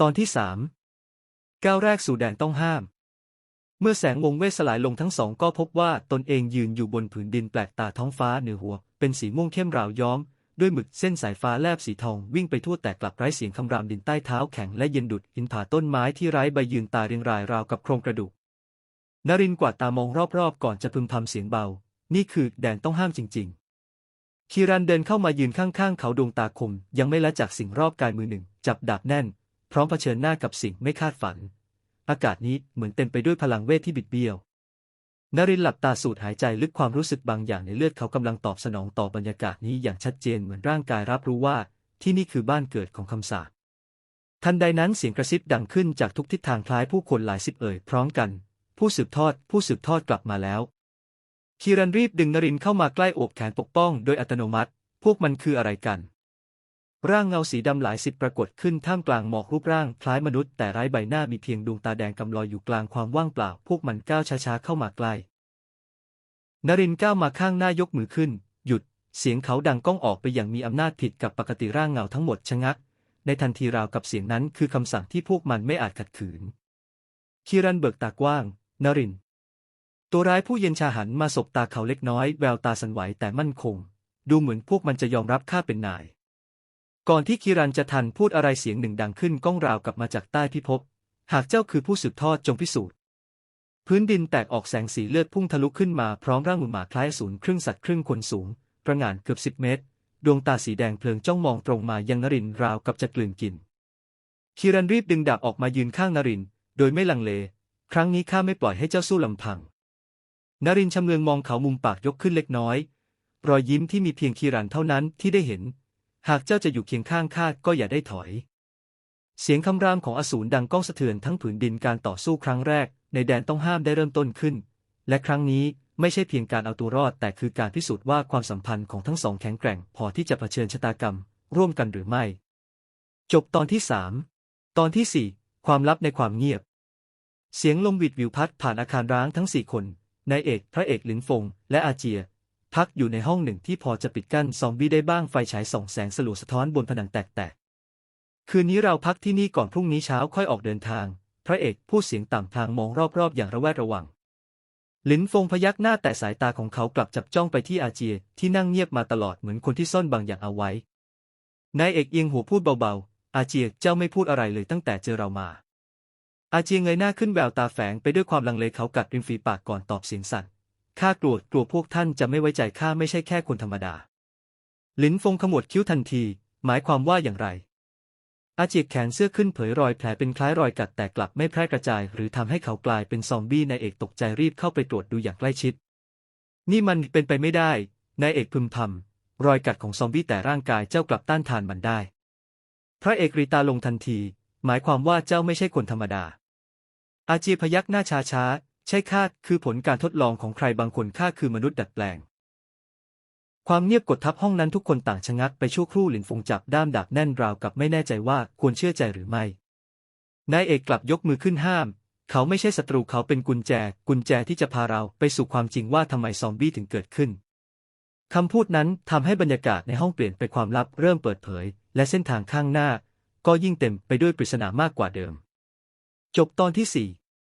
ตอนที่สามก้าวแรกสู่แดนต้องห้าม เมื่อแสงวงเวสลายลงทั้งสองก็พบว่าตนเองยืนอยู่บนผืนดินแปลกตาท้องฟ้าเหนือหัว เป็นสีม่วงเข้มราวย้อม ด้วยหมึกเส้นสายฟ้าแลบสีทองวิ่งไปทั่วแต่กลับไร้เสียงคำรามดินใต้เท้าแข็งและเย็นดุดหินผาต้นไม้ที่ไร้ใบยืนตาเรียงรายราวกับโครงกระดูกนรินกวาดตามองรอบๆ ก่อนจะพึมพำเสียงเบา นี่คือแดนต้องห้ามจริง ๆ คีรันเดินเข้ามายืนข้างๆ เขาดวงตาคม ยังไม่ละจากสิ่งรอบกายมือหนึ่ง จับดาบแน่น พร้อมเผชิญหน้ากับสิ่งไม่คาดฝัน อากาศนี้เหมือนเต็มไปด้วยพลังเวทที่บิดเบี้ยวนรินทร์หลับตาสูดหายใจลึกความรู้สึกบางอย่างในเลือดเขากำลังตอบสนองต่อบรรยากาศนี้อย่างชัดเจนเหมือนร่างกายรับรู้ว่า ที่นี่คือบ้านเกิดของคำสาปทันใดนั้นเสียงกระซิบดังขึ้นจากทุกทิศทางคล้ายผู้คนหลายสิบเอ่ยพร้อมกัน ผู้สืบทอด ผู้สืบทอดกลับมาแล้วคีรันรีบดึงนรินทร์เข้ามาใกล้อบแขนปกป้องโดยอัตโนมัติ พวกมันคืออะไรกัน ร่างเงาสีดำหลายสิบปรากฏขึ้นท่ามกลางหมอกรูปร่างคล้ายมนุษย์แต่ไร้ใบหน้ามีเพียงดวงตาแดงกำลอยอยู่กลางความว่างเปล่า พวกมันก้าวช้าๆเข้ามาใกล้นรินก้าวมาข้างหน้ายกมือขึ้น หยุด เสียงเขาดังก้องออกไปอย่างมีอำนาจผิดกับปกติร่างเงาทั้งหมดชะงัก ในทันทีราวกับเสียงนั้นคือคำสั่งที่พวกมันไม่อาจขัดขืน คีรันเบิกตากว้างนริน ตัวร้ายผู้เย็นชาหันมาสบตาเขาเล็กน้อย แววตาสันไหวแต่มั่นคง ดูเหมือนพวกมันจะยอมรับข้าเป็นนาย ก่อนที่คีรันจะทันพูดอะไรเสียงหนึ่งดังขึ้นก้องราวกลับมาจากใต้พิภพ หากเจ้าคือผู้สืบทอดจงพิสูจน์ พื้นดินแตกออกแสงสีเลือดพุ่งทะลุขึ้นมาพร้อมร่างหมุนหมาคล้ายอสูรครึ่งสัตว์ครึ่งคนสูง ประงานเกือบสิบเมตร ดวงตาสีแดงเพลิงจ้องมองตรงมายังนรินราวกับจะกลืนกินคีรันรีบดึงดาบออกมายืนข้างนริน โดยไม่ลังเล ครั้งนี้ข้าไม่ปล่อยให้เจ้าสู้ลำพัง นรินชำเลืองมองเขามุมปากยกขึ้นเล็กน้อย รอยยิ้มที่มีเพียงคีรันเท่านั้นที่ได้เห็น หากเจ้าจะอยู่เคียงข้างข้าก็อย่าได้ถอย เสียงคำรามของอสูรดังก้องสะเทือนทั้งผืนดินการต่อสู้ครั้งแรก ในแดนต้องห้ามได้เริ่มต้นขึ้น และครั้งนี้ไม่ใช่เพียงการเอาตัวรอด แต่คือการพิสูจน์ว่าความสัมพันธ์ของทั้งสองแข็งแกร่ง พอที่จะเผชิญชะตากรรม ร่วมกันหรือไม่ จบตอนที่สามตอนที่สี่ความลับในความเงียบ เสียงลมวิดวิวพัดผ่านอาคารร้างทั้งสี่คนนายเอก พระเอกหลินฟง และอาเจีย พักอยู่ในห้องหนึ่งที่พอจะปิดกั้นซอมบี้ได้บ้างไฟฉายส่องแสงสลัวสะท้อนบนผนังแตกๆ คืนนี้เราพักที่นี่ก่อนพรุ่งนี้เช้าค่อยออกเดินทาง พระเอกพูดเสียงต่ำทางมองรอบๆ อย่างระแวดระวัง ลินฟงพยักหน้าแต่สายตาของเขากลับจับจ้องไปที่อาเจียที่นั่งเงียบมาตลอดเหมือนคนที่ซ่อนบางอย่างเอาไว้ นายเอกเอียงหัวพูดเบาๆ อาเจียเจ้าไม่พูดอะไรเลยตั้งแต่เจอเรามา อาเจียเงยหน้าขึ้นแววตาแฝงไปด้วยความลังเลเขากัดริมฝีปากก่อนตอบเสียงสั่น ข้ากลัวกลัวพวกท่านจะไม่ไว้ใจข้าไม่ใช่แค่คนธรรมดา ลินฟงขมวดคิ้วทันที หมายความว่าอย่างไร อาเจียกแขนเสื้อขึ้นเผยรอยแผลเป็นคล้ายรอยกัดแต่กลับไม่แพร่กระจาย หรือทำให้เขากลายเป็นซอมบี้นายเอกตกใจรีบเข้าไปตรวจดูอย่างใกล้ชิด นี่มันเป็นไปไม่ได้ นายเอกพึมพำรอยกัดของซอมบี้แต่ร่างกายเจ้ากลับต้านทานมันได้ พระเอกรีตาลงทันที หมายความว่าเจ้าไม่ใช่คนธรรมดา อาเจียพยักหน้าช้าช้า ใช่ข้าคือผลการทดลองของใครบางคนข้าคือมนุษย์ดัดแปลง ความเงียบกดทับห้องนั้นทุกคนต่างชะงักไปชั่วครู่หลินฟงจับด้ามดาบแน่นราวกับไม่แน่ใจว่าควรเชื่อใจหรือไม่ นายเอกกลับยกมือขึ้นห้าม เขาไม่ใช่ศัตรูเขาเป็นกุญแจ กุญแจที่จะพาเราไปสู่ความจริงว่าทำไมซอมบี้ถึงเกิดขึ้นคำพูดนั้นทำให้บรรยากาศในห้องเปลี่ยนไปความลับเริ่มเปิดเผย และเส้นทางข้างหน้า ก็ยิ่งเต็มไปด้วยปริศนามากกว่าเดิม จบตอนที่สี่